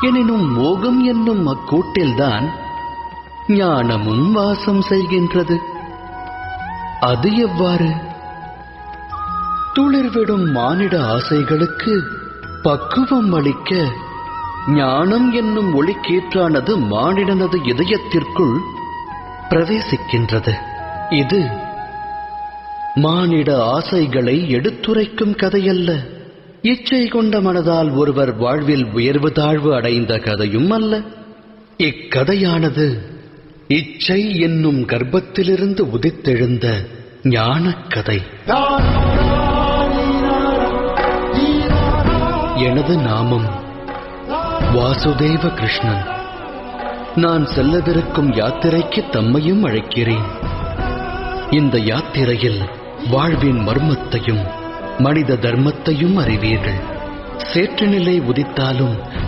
எனினும் மோகம் என்னும் அக்கூட்டில்தான் ஞானமும் வாசம் செய்கின்றது. அது எவ்வாறு? துளிர்விடும் மானிட ஆசைகளுக்கு பக்குவம் அளிக்க ஞானம் என்னும் ஒளிக்கீற்றானது மானிடனது இதயத்திற்குள் பிரவேசிக்கின்றது. இது மானிட ஆசைகளை எடுத்துரைக்கும் கதையல்ல. இச்சை கொண்ட மனதால் ஒருவர் வாழ்வில் உயர்வு தாழ்வு அடைந்த கதையும் அல்ல. இக்கதையானது இச்சை என்னும் கர்ப்பத்திலிருந்து உதித்தெழுந்த ஞானக் கதை எனது நாமம் வாசுதேவ கிருஷ்ணன் நான் செல்லவிருக்கும் யாத்திரைக்கு தம்மையும் அழைக்கிறேன். இந்த யாத்திரையில் வாழ்வின் மர்மத்தையும் மனித தர்மத்தையும் அறிவீர்கள். சேற்று நிலை உதித்தாலும்